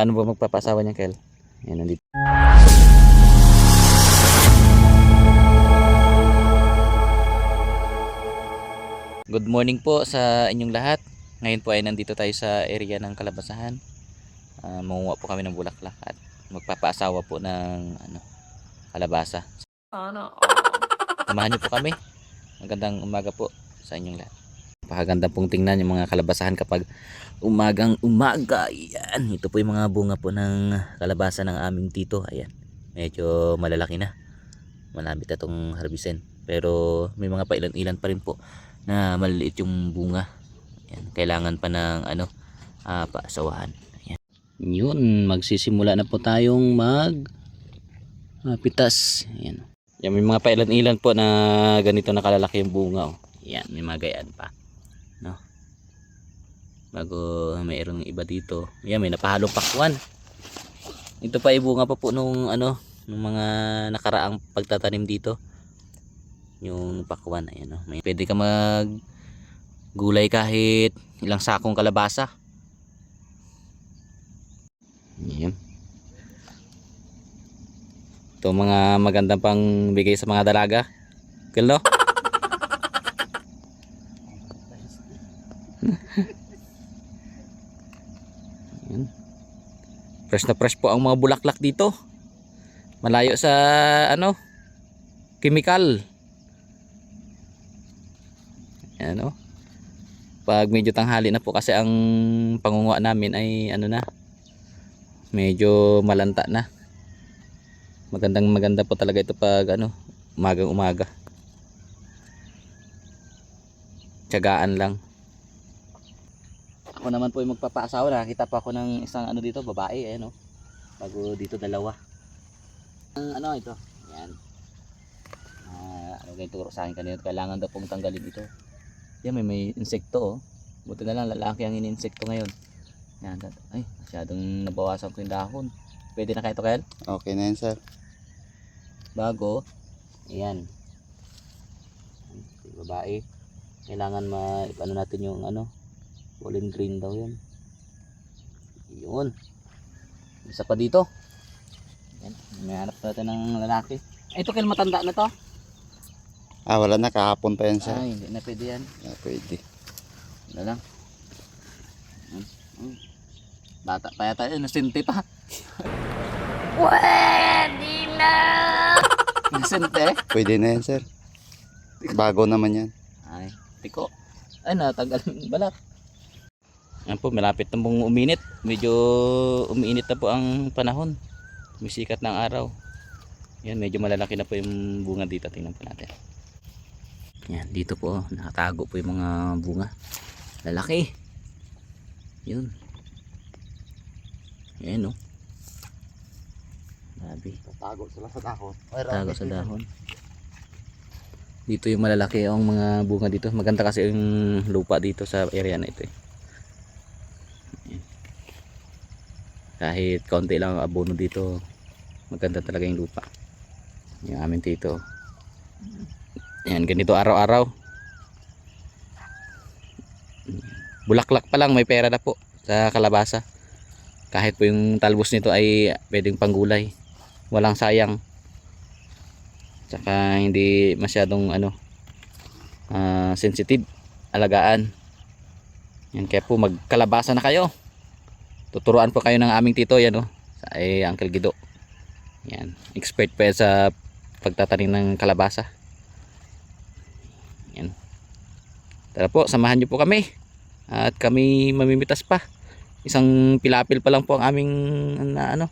Ano ba magpapasawa niya, Kel? Yan, nandito. Good morning po sa inyong lahat. Ngayon po ay nandito tayo sa area ng Kalabasahan. Uh, mangunguha po kami ng bulaklak at magpapaasawa po ng ano, kalabasa. Sana Samahan niyo po kami. Magandang umaga po sa inyong lahat. Pakaganda pong tingnan yung mga kalabasahan kapag umagang umaga. Yan. Ito po yung mga bunga po ng kalabasa ng aming tito. Ayan. Medyo malalaki na. Malapit na itong harbisin. Pero may mga pailan-ilan pa rin po na maliliit yung bunga. Ayan. Kailangan pa ng ano, ah, paasawahan. Ayan. Yun, magsisimula na po tayong mag ah, pitas. Ayan. Yan, may mga pailan-ilan po na ganito na kalalaki yung bunga. Oh. Yan, may mga gayaan pa. No? Bago mayroong iba dito. Yan, may napahalong pakwan. Ito pa ibunga pa po nung ano, nung mga nakaraang pagtatanim dito. Yung pakwan, ayan oh. May pwede ka mag gulay kahit ilang sakong kalabasa. Yan. Ito mga magandang pang bigay sa mga dalaga. Kilo? Yan. Fresh na fresh po ang mga bulaklak dito. Malayo sa ano? Chemical. Yan o. Pag medyo tanghali na po kasi ang pangunguha namin ay ano na. Medyo malanta na magandang maganda po talaga ito pag ano umagang umaga tiyagaan lang ako naman po yung magpapaasawa. Nakakita pa ako ng isang ano dito babae ayan oh bago dito dalawa. Ang ano ito? Yan ah, ano ganito turo sa akin kanina kailangan daw pong tanggalin ito. Yan may may insekto oh. Buti na lang lalaki ang ininsekto ngayon. Yan ay masyadong nabawasan ko yung dahon. Pwede na kayo ito Kyle? Okay na yan, sir. bago. Ayan. Babae. Kailangan ma ano natin yung ano golden green daw yan. Yun. Isa pa dito. Yan. May hanap natin ng lalaki. Ay, ito kail matanda na to. Ah, wala na. Kahapon pa yan, sir. ay hindi na pwede yan. Ah, pwede. wala lang. Bata pa yata yun. Nasinte pa. Pwede na! Nasinte? Pwede na yan, sir. Bago naman yan. Ay, tiko. Ay, natanggal yung balat. Yan po, malapit na pong uminit. Medyo umiinit na po ang panahon. May sikat ng araw. Yan, medyo malalaki na po yung bunga dito. Tingnan po natin. Yan, dito po, oh, nakatago po yung mga bunga. Lalaki. Yun. Yan, oh. Grabe. Tago sila sa dahon. Tago sa dahon. Dito yung malalaki ang mga bunga dito. Maganda kasi yung lupa dito sa area na ito. eh. Kahit konti lang ang abono dito, maganda talaga yung lupa. Yung amin dito. Yan, ganito araw-araw. Bulaklak pa lang may pera na po sa kalabasa. Kahit po yung talbos nito ay pwedeng panggulay walang sayang tsaka hindi masyadong ano ah, sensitive alagaan yan kaya po magkalabasa na kayo tuturuan po kayo ng aming tito yan oh. Sa ay Uncle Gido. Yan. Expert pa yan sa pagtatanim ng kalabasa. Yan. Tara po samahan nyo po kami. At kami mamimitas pa. Isang pilapil pa lang po ang aming na ano.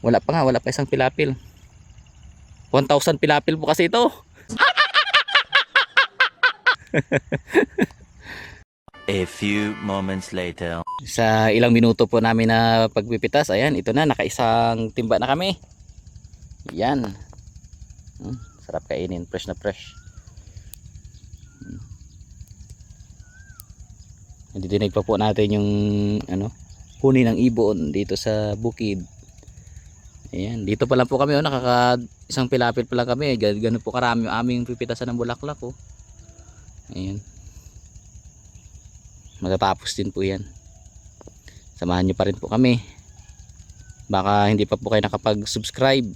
Wala pa nga, wala pa isang pilapil. 1,000 pilapil po kasi ito. A few moments later. Sa ilang minuto po namin na pagpipitas, ayan, ito na, nakaisang timba na kami. Yan. Hmm, sarap kainin, fresh na fresh. Hmm. Nadidinig pa po natin yung ano, huni ng ibon dito sa bukid. Ayan, dito pa lang po kami, oh, nakaka isang pilapil pa lang kami. Gan- Ganun po karami yung aming pipitasan ng bulaklak, oh. Ayan. Matatapos din po yan. Samahan nyo pa rin po kami. baka hindi pa po kayo nakapag-subscribe.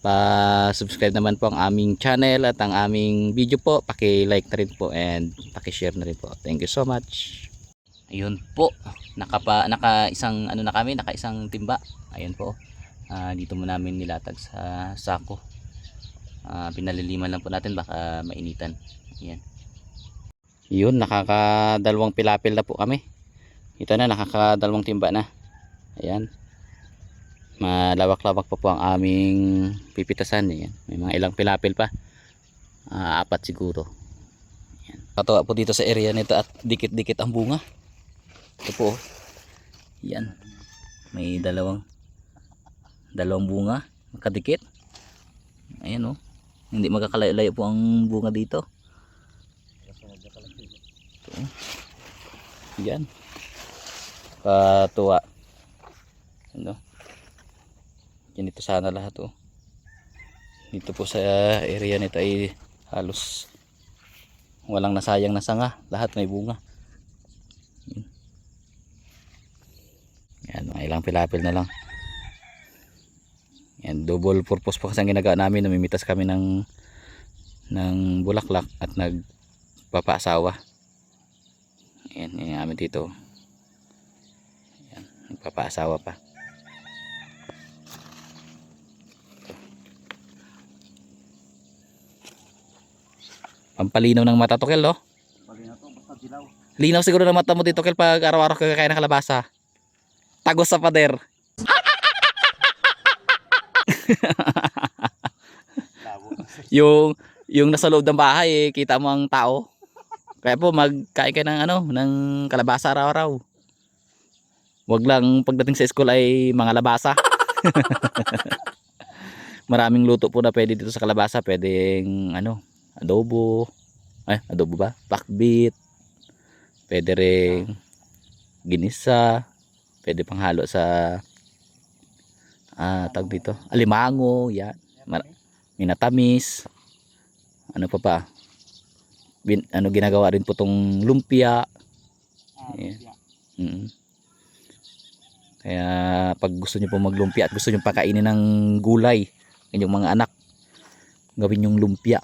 Pa-subscribe naman po ang aming channel at ang aming video po. Paki-like na rin po and paki-share na rin po. Thank you so much. Ayun po. Nakapa naka isang ano na kami naka isang timba. Ayun po. Ah, dito mo namin nilatag sa sako. Ah, pinaliliman lang po natin. Baka mainitan. Ayan yun nakakadalawang pilapil na po kami. Ito na nakakadalawang timba na. Ayan. Malawak-lawak pa po ang aming pipitasan. Ayan. may mga ilang pilapil pa. Ah, apat siguro. Ayan. katuwa po dito sa area nito at dikit-dikit ang bunga. Ito po oh. yan may dalawang dalawang bunga. Magkadikit. Ayan oh. Hindi magkakalayo-layo po ang bunga dito. ito. Yan. Katuwa ano? Ganito sana lahat oh. Dito po sa area nito ay halos walang nasayang na sanga. Lahat may bunga. Yan mga ilang pilapil na lang. Yan double purpose po kasi ang ginagawa namin. Namimitas kami ng ng bulaklak at nagpapaasawa yan yan namin dito. Yan nagpapaasawa pa. Pampalinaw ng mata to kel no? Linaw siguro ng mata mo dito kel pag araw-araw kakain ng kalabasa. Tagos sa pader. Yung yung nasa loob ng bahay eh, kita mo ang tao. Kaya po magkain ka ng ano, ng kalabasa araw-araw. Wag lang pagdating sa school ay mga labasa. Maraming luto po na pwede dito sa kalabasa. Pwedeng ano, adobo. Ay, adobo ba? Pakbit. Pwede ring ginisa. Pwede pang halo sa ah, tag dito. Alimango, yan. Mar- minatamis ano pa pa Bin, ano ginagawa rin po tong lumpia Ayan. Mm. kaya pag gusto nyo po maglumpia at gusto nyo pakainin ng gulay inyong mga anak gawin yung lumpia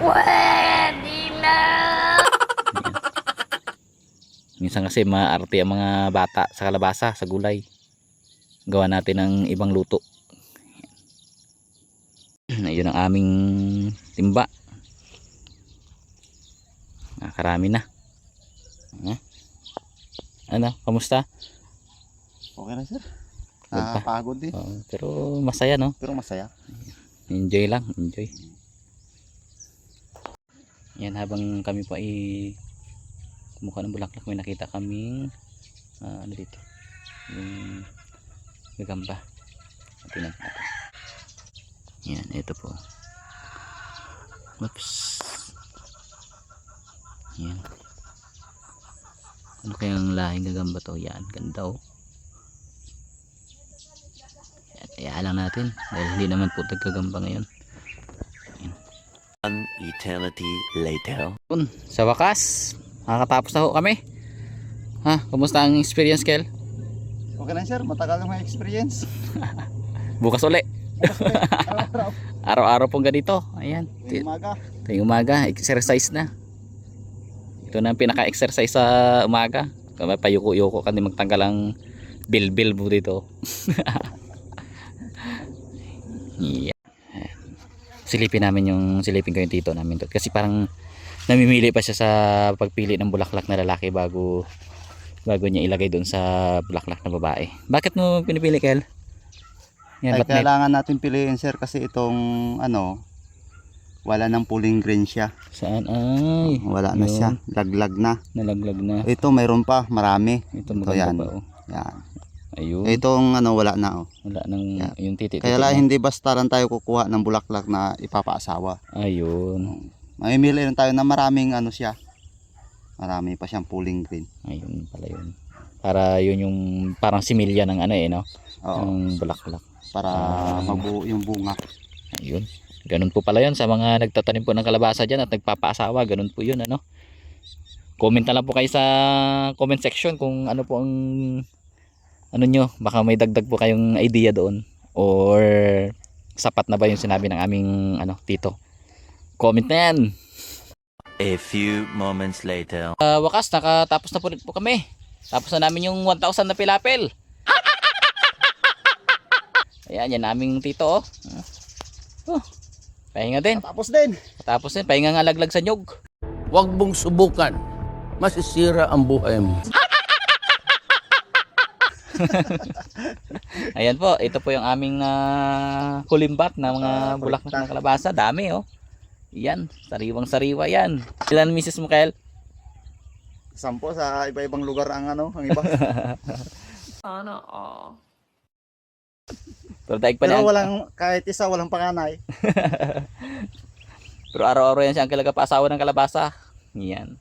Pwede na! minsan kasi maarte ang mga bata sa kalabasa sa gulay gawa natin ng ibang luto ayun ang aming timba nakarami na Ah. ano kamusta Okay na sir. Wag pa. Nakakapagod din. Oh, pero masaya no Pero masaya. enjoy lang enjoy yan habang kami pa ay kumuha ng bulaklak may nakita kaming ah, ano dito yung gagamba tingnan natin yan ito po oops yan ano kayang lahing gagamba to yan ganda oh yan, lang natin dahil hindi naman po tagkagamba ngayon One eternity later. Yun, sa wakas, nakakatapos na ho kami. Ha, kumusta ang experience, Kel? Okay na sir. Matagal na may experience. Bukas uli. Araw-araw. Araw-araw pong ganito. Ayan. Tuwing umaga. Tuwing umaga, exercise na. Ito na ang pinaka-exercise sa umaga. Payuko-yuko ka din magtanggal ang bil-bil mo dito. yeah. Silipin namin yung silipin ko yung tito namin to. Kasi parang namimili pa siya sa pagpili ng bulaklak na lalaki bago bago niya ilagay doon sa bulaklak na babae. Bakit mo pinipili, Kel? Yan, Ay, kailangan natin piliin sir kasi itong ano wala nang pulling green siya. Saan? Ay, Wala na yun. siya. Laglag na. nalaglag na. Ito mayroon pa. Marami. Ito Ito maganda yan. pa, oh. Yan. Ayun. Itong ano wala na oh. Wala nang Yan. yung titi. Kaya lang hindi basta lang tayo kukuha ng bulaklak na ipapaasawa. Ayun. Mamimili lang tayo na maraming ano siya. Marami pa siyang pulling green. Ayun pala yun. Para yun yung parang similya ng ano eh, no? Oo. Ng bulaklak. Para Ah. mabuo yung bunga. Ayun. Ganun po pala yun sa mga nagtatanim po ng kalabasa dyan at nagpapaasawa. Ganun po yun, ano? Comment na lang po kayo sa comment section kung ano po ang ano nyo, baka may dagdag po kayong idea doon or sapat na ba yung sinabi ng aming ano tito. Comment na yan. A few moments later. Ah, wakas, nakatapos na po rin po kami. Tapos na namin yung 1,000 na pilapel. Ayan, yan naming tito oh. Oh, pahinga din. Tapos din. Tapos din, pahinga nga laglag sa nyog. Huwag mong subukan. Masisira ang buhay mo. Ayan po, ito po yung aming ah, kulimbat na mga Ah, bulaklak ng kalabasa. Dami oh. Yan, sariwang sariwa yan. Ilan Mrs. Mukel? Sampo sa iba-ibang lugar ang ano, ang iba. Sana all. Pero daig pa Pero niya. walang, kahit isa, walang panganay. Pero araw-araw yan siya ang kalagapasawa ng kalabasa. Yan.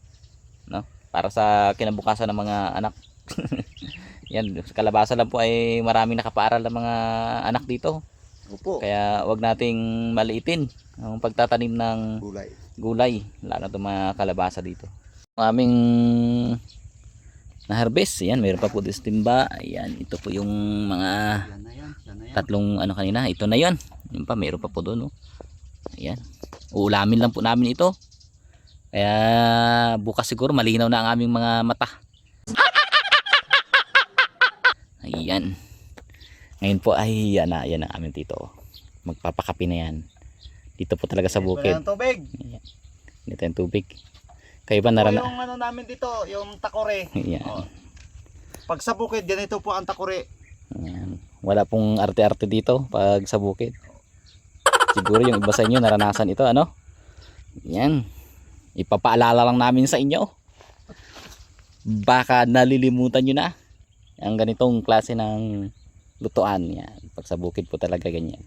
No? Para sa kinabukasan ng mga anak. yan, sa kalabasa lang po ay maraming nakapaaral ng mga anak dito. Opo. Kaya wag nating maliitin ang pagtatanim ng Gulay. gulay, lalo na itong mga kalabasa dito. Ang aming na-harvest, yan, mayroon pa po dito timba. Ayan, ito po yung mga na na tatlong ano kanina, ito na yon. Yun pa, mayroon pa po doon. Oh. Ayan. Uulamin lang po namin ito. Kaya bukas siguro malinaw na ang aming mga mata. Ayan. Ngayon po ay yan na, yan ang aming tito. Magpapakapi na yan. Dito po talaga sa bukid. Wala ng tubig. Dito yung tubig. Kayo ba Ito narana? yung ano namin dito, yung takore. Ayan. Oh. Pag sa bukid, ganito po ang takore. Ayan. Wala pong arte-arte dito pag sa bukid. Siguro yung iba sa inyo naranasan ito, ano? Yan. Ipapaalala lang namin sa inyo. Baka nalilimutan nyo na ang ganitong klase ng lutuan. Yan. Pag sa bukid po talaga ganyan.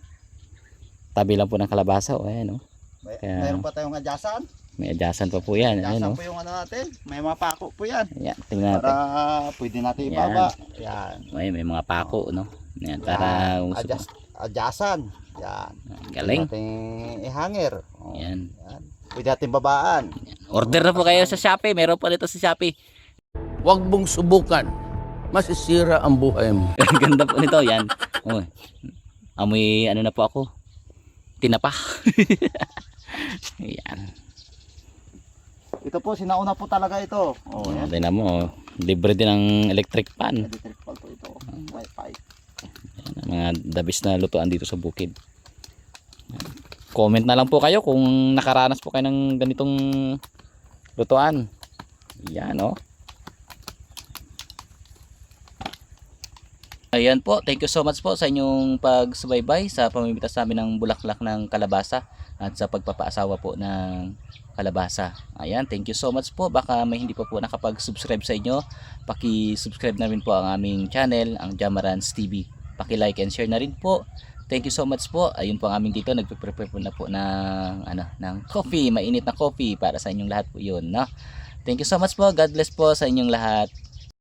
Tabi lang po ng kalabasa. O, ayan, oh. May, Kaya- Mayroon pa tayong adyasan. May adyasan pa po yan. Adyasan Ayan, po yung ano natin. May mga pako po yan. Ayan, tingnan Para natin. pwede natin Yan. ibaba. Yan. Ay, may mga pako, no? Yan, para Yan. Adyas, adyasan. Yan. Galing. Pwede natin ihanger. Oh, Yan. yan. Pwede natin babaan. Order na po kayo sa Shopee. Meron pa dito sa Shopee. Huwag mong subukan. Masisira ang buhay mo. Ganda po nito. Yan. Oh. Amoy ano na po ako. Tinapa. Yan. Ito po, sinauna po talaga ito. Oh, Oh, yan. tingnan mo. oh. Libre din ng electric pan. Electric bulb po ito. Wi-Fi. Yan, ang mga dabis na lutuan dito sa bukid. Comment na lang po kayo kung nakaranas po kayo ng ganitong lutuan. Yan oh. Ayan po, thank you so much po sa inyong pagsubaybay sa pamimitas namin ng bulaklak ng kalabasa at sa pagpapaasawa po ng kalabasa. Ayan, thank you so much po. Baka may hindi pa po nakapag-subscribe sa inyo, paki-subscribe na rin po ang aming channel, ang Jamarans TV. Paki-like and share na rin po. Thank you so much po. Ayun po ang aming dito, nagpe-prepare po na po ng ano, ng coffee, mainit na coffee para sa inyong lahat po 'yun, no? Thank you so much po. God bless po sa inyong lahat.